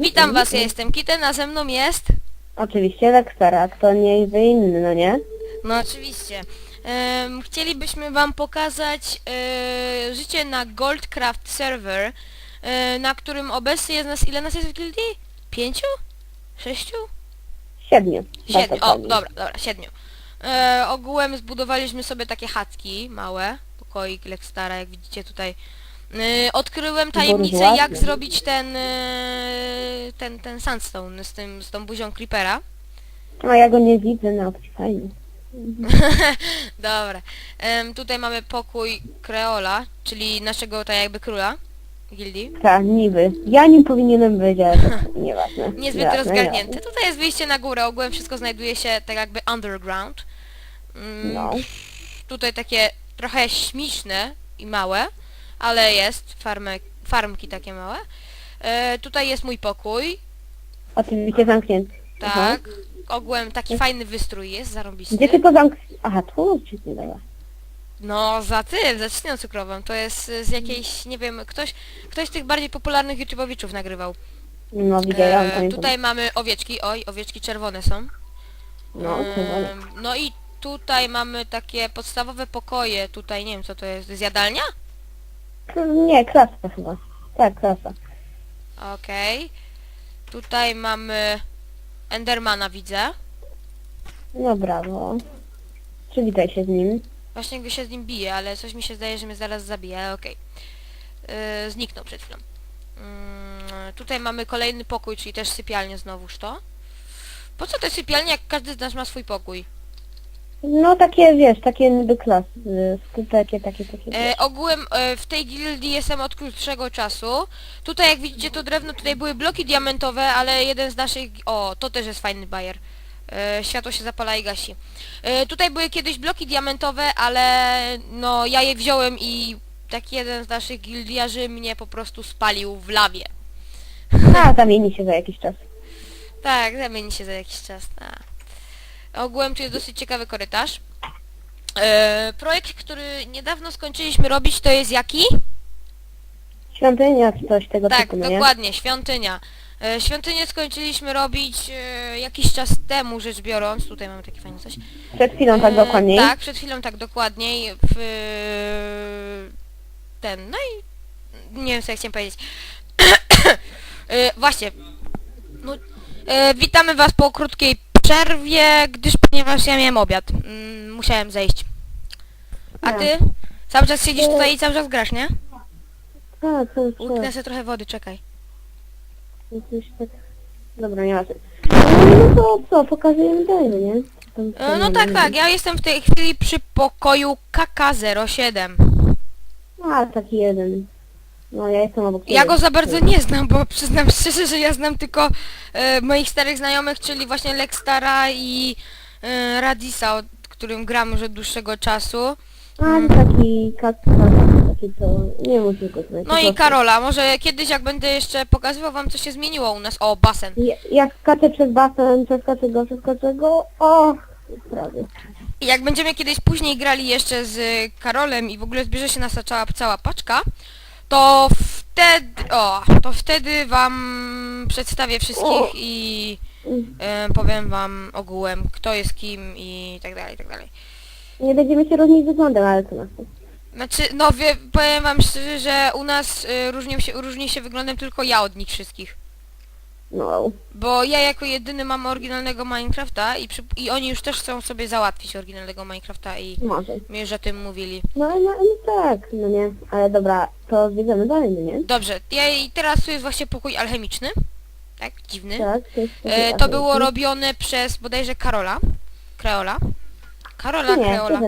Witam was, ja jestem Kitten, a ze mną jest... Oczywiście Lexera, kto nie jest inny, no nie? No oczywiście. Em, chcielibyśmy wam pokazać e, życie na Goldcraft server, e, na którym obecnie jest nas... Ile nas jest w gildii? Pięciu? Sześciu? Siedmiu. Siedmiu. O, dobra, dobra, siedmiu. E, ogółem zbudowaliśmy sobie takie chatki małe, pokoik Lexstara, jak widzicie tutaj. E, odkryłem tajemnicę, jak zrobić ten, e, ten, ten sandstone z, tym, z tą buzią creepera. A ja go nie widzę na opcji fajnie. Dobra. Em, tutaj mamy pokój Kreola, czyli naszego tak jakby króla gildii. Tak, niby. Ja nim powinienem być, ale to nieważne. Niezbyt Nieważne, rozgarnięty. nieważne. Tutaj jest wyjście na górę, ogółem wszystko znajduje się tak jakby underground. Mm, No. Tutaj takie trochę śmieszne i małe, ale jest farmy, farmki takie małe. E, tutaj jest mój pokój, Oczywiście zamknięty. Aha. tak. Ogółem taki fajny wystrój jest, zarąbisty. Gdzie tylko zamk... Aha, tu ci nie dawa. No za tym, za trzciną cukrową. To jest z jakiejś, nie wiem, ktoś, ktoś z tych bardziej popularnych YouTubeowiczów nagrywał. No widziałam, E, pamiętam. tutaj mamy owieczki, oj, owieczki czerwone są. No, czerwone. no i tutaj mamy takie podstawowe pokoje, tutaj nie wiem co to jest, to jest jadalnia? Nie, klasa chyba. Tak, klasa. Okej. Tutaj mamy Endermana widzę. No brawo. Przywitaj się z nim. Właśnie go się z nim bije, ale coś mi się zdaje, że mnie zaraz zabije, ale okej. Yy, zniknął przed chwilą. Mm, tutaj mamy kolejny pokój, czyli też sypialnię znowuż to. Po co te sypialnie, jak każdy z nas ma swój pokój? No takie, wiesz, takie niby klasy. Takie, takie, takie. E, ogółem e, w tej gildii jestem od krótszego czasu. Tutaj jak widzicie to drewno, tutaj były bloki diamentowe, ale jeden z naszych... O, to też jest fajny bajer. E, światło się zapala i gasi. E, tutaj były kiedyś bloki diamentowe, ale no ja je wziąłem i taki jeden z naszych gildiarzy mnie po prostu spalił w lawie. A, zamieni się za jakiś czas. Tak, zamieni się za jakiś czas. A. Ogółem tu jest dosyć ciekawy korytarz. E, projekt, który niedawno skończyliśmy robić, to jest jaki? Świątynia czy coś tego Tak, typu, no nie? dokładnie, świątynia. E, świątynię skończyliśmy robić e, jakiś czas temu, rzecz biorąc. Tutaj mamy takie fajne coś. Przed chwilą tak E, dokładniej. Tak, przed chwilą tak dokładniej. W, ten, no i nie wiem co ja chciałem powiedzieć. e, właśnie. No, e, witamy was po krótkiej przerwie, gdyż ponieważ ja miałem obiad. Mm, musiałem zejść. A No. ty? Cały czas siedzisz tutaj i cały czas grasz, nie? A, co, Łyknę co? sobie trochę wody, czekaj. Jakoś tak... Dobra, nie ważne. No to co, pokazujemy dalej, nie? Tam- E, No tak, tak, ja jestem w tej chwili przy pokoju KK07. A, taki jeden. No, ja jestem obok Ja ciebie. go za bardzo nie znam, bo przyznam szczerze, że ja znam tylko e, moich starych znajomych, czyli właśnie Lexstara i e, Radisa, od którym gram już od dłuższego czasu. A, to taki katka, taki co... Nie muszę go znać. No po i prostu. Karola, może kiedyś jak będę jeszcze pokazywał wam co się zmieniło u nas. O, basen. Ja- Jak skaczę przez basen, przeskoczę go, przeskoczę go, o, prawie. I jak będziemy kiedyś później grali jeszcze z Karolem i w ogóle zbierze się nasza cała, cała paczka, to wtedy, o, to wtedy wam przedstawię wszystkich i e, powiem wam ogółem, kto jest kim i tak dalej, i tak dalej. Nie będziemy się różnić wyglądem, ale to nas. Znaczy, no wie, powiem wam szczerze, że u nas y, różnią się, różni się wyglądem tylko ja od nich wszystkich. No. Bo ja jako jedyny mam oryginalnego Minecrafta i, przy, i oni już też chcą sobie załatwić oryginalnego Minecrafta i Może. mi już o tym mówili. No, no, no tak, no nie. Ale dobra, to zwiedzamy dalej, no nie? Dobrze, ja, i teraz tu jest właśnie pokój alchemiczny. Tak, dziwny. Tak, to jest... E, to było robione przez bodajże Karola. Kreola. Karola Nie, Kreola.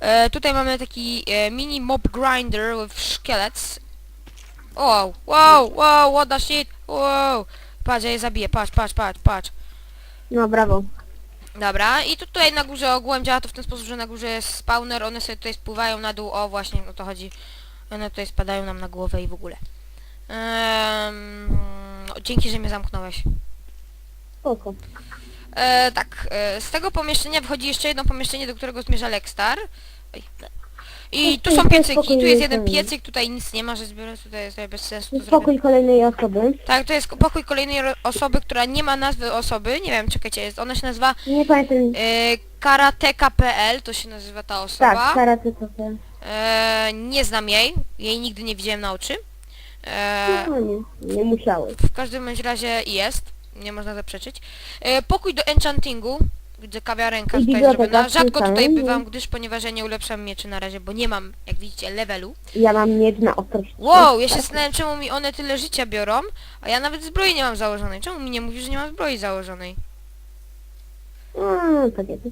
E, tutaj mamy taki e, mini mob grinder with szkielec. Wow, wow, wow, what the shit, wow. Patrz, ja je zabiję, patrz, patrz, patrz, patrz. No, brawo. Dobra, i tu tutaj na górze ogółem działa to w ten sposób, że na górze jest spawner, one sobie tutaj spływają na dół, o właśnie, o to chodzi. One tutaj spadają nam na głowę i w ogóle. Ehm, no, dzięki, że mnie zamknąłeś. Spoko. E, tak, e, z tego pomieszczenia wychodzi jeszcze jedno pomieszczenie, do którego zmierza Lexstar. Oj. I tu są piecyki, tu jest jeden piecyk, tutaj nic nie ma, że zbiorę, tutaj jest bez sensu to zrobię. Spokój kolejnej osoby. Tak, to jest pokój kolejnej ro- osoby, która nie ma nazwy osoby, nie wiem, czekajcie, jest, ona się nazywa Nie pamiętam. e, karateka.pl, to się nazywa ta osoba. Tak, karate to. E, nie znam jej, jej nigdy nie widziałem na oczy. E, No nie, nie musiałeś. w każdym bądź razie jest, nie można zaprzeczyć. E, pokój do enchantingu, gdzie kawiarenka I tutaj biblioteka zrobiona. Rzadko tutaj samym, bywam, gdyż ponieważ ja nie ulepszam mieczy na razie, bo nie mam, jak widzicie, levelu. Ja mam miecz na ostrość. Wow, ja się Tak. zastanawiam, czemu mi one tyle życia biorą, a ja nawet zbroi nie mam założonej. Czemu mi nie mówisz, że nie mam zbroi założonej? A, tak jest.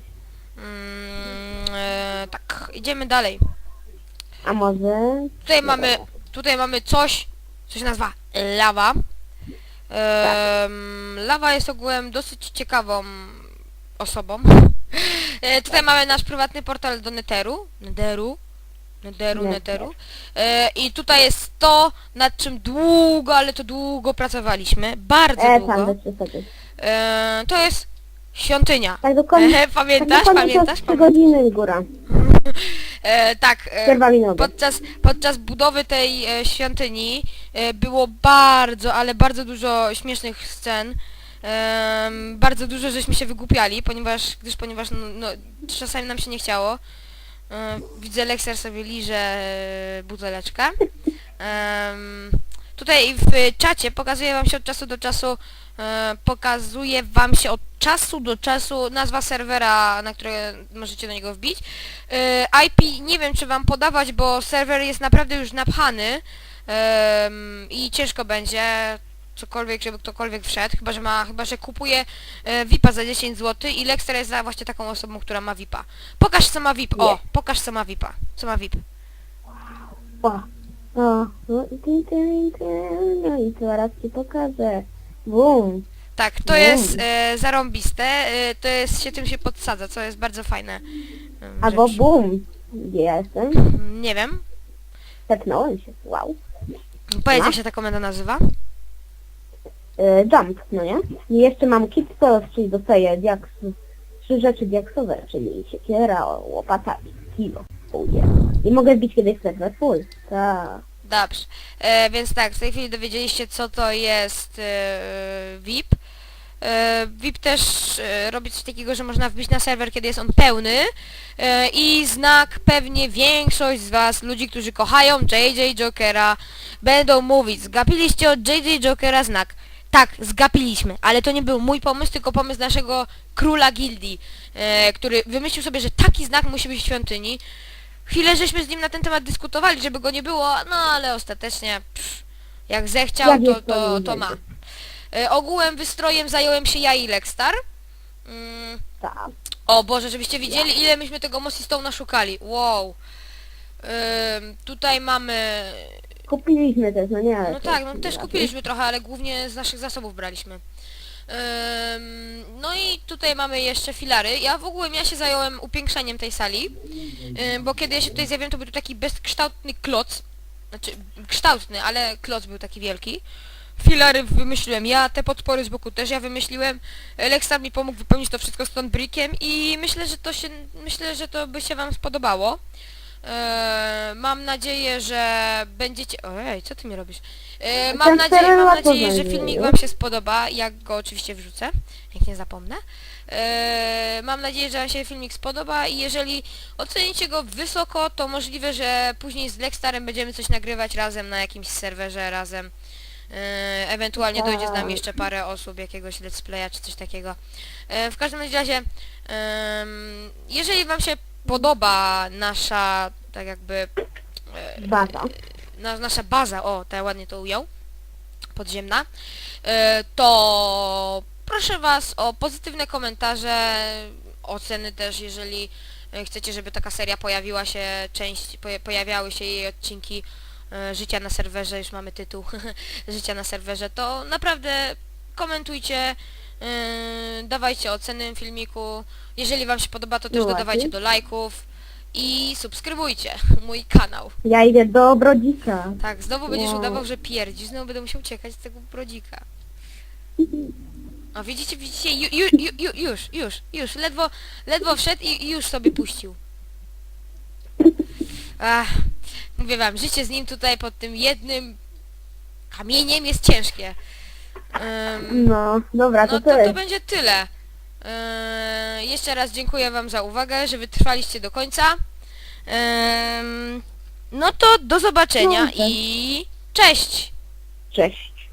Mm, e, tak, idziemy dalej. A może... Tutaj mamy, tutaj mamy coś, co się nazywa lawa. Em, lawa jest ogółem dosyć ciekawą osobą. E, tutaj mamy nasz prywatny portal do Netheru. Netheru. Netheru, Nether. Netheru. E, I tutaj jest to, nad czym długo, ale to długo pracowaliśmy. Bardzo E, długo. E, to jest świątynia. Tak dokładnie... E, pamiętasz, tak dokładnie pamiętasz? to 3 godziny góra. E, tak. E, Przerwa. Podczas, podczas budowy tej e, świątyni e, było bardzo, ale bardzo dużo śmiesznych scen. Em, bardzo dużo żeśmy się wygłupiali, ponieważ, gdyż ponieważ no, no, czasami nam się nie chciało. E, widzę Lexer sobie liże e, buteleczkę. Em, tutaj w czacie pokazuje wam się od czasu do czasu e, pokazuje wam się od czasu do czasu nazwa serwera, na które możecie do niego wbić. E, IP nie wiem czy wam podawać, bo serwer jest naprawdę już napchany i ciężko będzie cokolwiek, żeby ktokolwiek wszedł, chyba że ma, chyba że kupuje e, VIPa za 10 zł i Lexter jest za właśnie taką osobą, która ma VIPa. Pokaż co ma VIP, o, pokaż co ma VIPa, co ma VIP. O, o, no i ty, ty, ty, no i zaraz ci pokażę. Bum. Tak, to No. jest e, zarąbiste, e, to jest się tym się podsadza, co jest bardzo fajne. em, Albo rzecz. bum. Gdzie ja jestem? Mm, Nie wiem. Tepnąłem się. Wow. Powiedz jak się ta komenda nazywa. E, jump, no nie? I jeszcze mam kit spells, czyli dostaję diaks, trzy rzeczy diaksowe, czyli siekiera, łopata i kilo. Oh yeah. I mogę wbić kiedyś serwer full. Tak. Dobrze. E, więc tak, w tej chwili dowiedzieliście co to jest e, VIP. E, VIP też e, robi coś takiego, że można wbić na serwer, kiedy jest on pełny. I znak pewnie większość z was, ludzi, którzy kochają JJ Jokera, będą mówić, zgapiliście od JJ Jokera znak. Tak, zgapiliśmy, ale to nie był mój pomysł, tylko pomysł naszego króla gildii, e, który wymyślił sobie, że taki znak musi być w świątyni. Chwilę żeśmy z nim na ten temat dyskutowali, żeby go nie było, no ale ostatecznie pff, jak zechciał, to, to to, ma. E, ogółem wystrojem zająłem się ja i Lexstar. Mm, Tak. o Boże, żebyście widzieli ile myśmy tego Mossy Stone naszukali. Wow. Ym, tutaj mamy... Kupiliśmy też, no nie? ale No to tak, jest no też raczej. kupiliśmy trochę, ale głównie z naszych zasobów braliśmy. Ym, no i tutaj mamy jeszcze filary. Ja w ogóle ja się zająłem upiększaniem tej sali, ym, bo kiedy ja się tutaj zjawiłem, to był taki bezkształtny kloc. Znaczy, kształtny, ale kloc był taki wielki. Filary wymyśliłem ja, te podpory z boku też ja wymyśliłem. Lexar mi pomógł wypełnić to wszystko stąd brickiem i myślę, że to się, myślę, że to by się wam spodobało. Eee, mam nadzieję, że będziecie... Ojej, co ty mi robisz? Eee, mam Ten nadzieję, mam nadzieję, że filmik wam się spodoba. Ja go oczywiście wrzucę, jak nie zapomnę. Eee, mam nadzieję, że wam się filmik spodoba i jeżeli ocenicie go wysoko, to możliwe, że później z Lexstarem będziemy coś nagrywać razem na jakimś serwerze razem. Ewentualnie dojdzie z nami jeszcze parę osób, jakiegoś let's playa czy coś takiego. W każdym razie, em, jeżeli wam się podoba nasza, tak jakby, e, Baza. na, nasza baza, o, tak ładnie to ujął, podziemna, e, to proszę was o pozytywne komentarze, oceny też, jeżeli e, chcecie, żeby taka seria pojawiła się, część, poja- pojawiały się jej odcinki e, życia na serwerze, już mamy tytuł, życia na serwerze, to naprawdę komentujcie, e, dawajcie oceny filmiku, jeżeli wam się podoba, to też No dodawajcie do lajków i subskrybujcie mój kanał. Ja idę do Brodzika. Tak, znowu będziesz Wow. udawał, że pierdzisz, znowu będę musiał uciekać z tego brodzika. O, widzicie, widzicie, ju, ju, ju, ju, już, już, już, ledwo, ledwo wszedł i, i już sobie puścił. Ach, mówię wam, życie z nim tutaj pod tym jednym kamieniem jest ciężkie. Ym, No, dobra, to no to, tyle. to będzie tyle. Yy, jeszcze raz dziękuję wam za uwagę, że wytrwaliście do końca. Ym, no to do zobaczenia i cześć! Cześć.